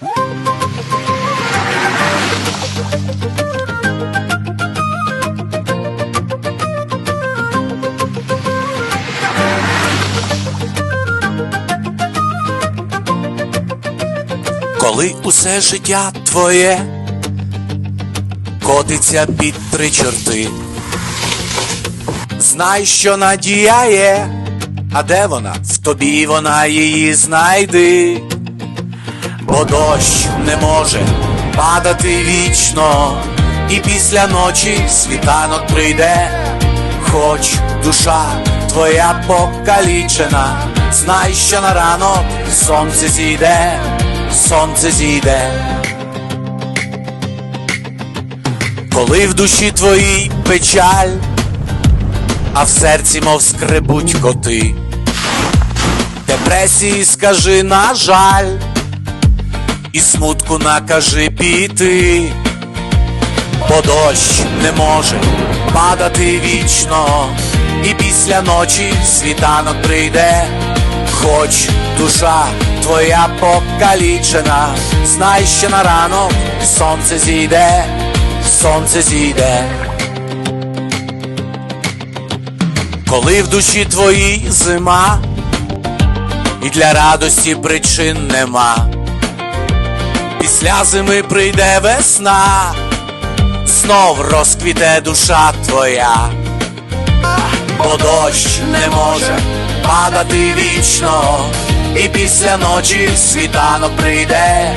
Коли усе життя твоє котиться під три чорти, знай, що надія є, а де вона? В тобі вона її знайди, бо дощ не може падати вічно, і після ночі світанок прийде, хоч душа твоя покалічена, знай, що на ранок сонце зійде, сонце зійде. Коли в душі твоїй печаль, а в серці, мов скребуть коти. Депресії скажи, на жаль, і смутку накажи піти, бо дощ не може падати вічно, і після ночі світанок прийде, хоч душа твоя покалічена, знай, що на ранок сонце зійде, сонце зійде. Коли в душі твоїй зима, і для радості причин нема. Після зими прийде весна, знов розквіте душа твоя, бо дощ не може падати вічно, і після ночі світанок прийде,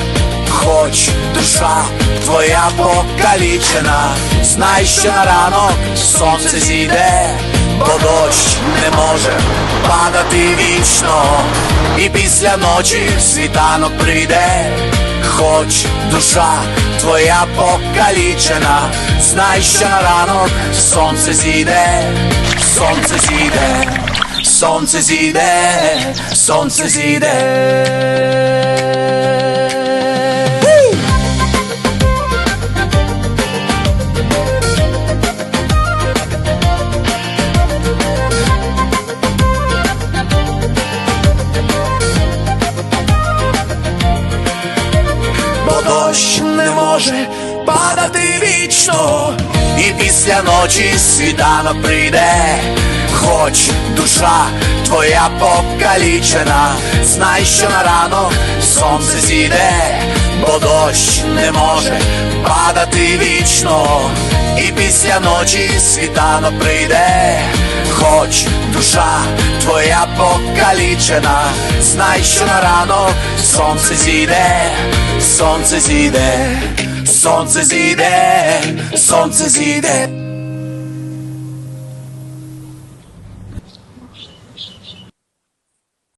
хоч душа твоя покалічена, знай, що на ранок сонце зійде, бо дощ не може падати вічно, і після ночі світанок прийде, хоч душа твоя покалічена, знай, що на ранок сонце зійде, сонце зійде, сонце зійде, сонце зійде. Може падати вічно, і після ночі світанок прийде, хоч душа твоя покалічена, знай, що на ранок сонце зійде, бо дощ не може падати вічно, і після ночі світанок прийде, хоч душа твоя покалічена, знай, що на ранок сонце зійде, сонце зійде, сонце зійде, сонце зійде.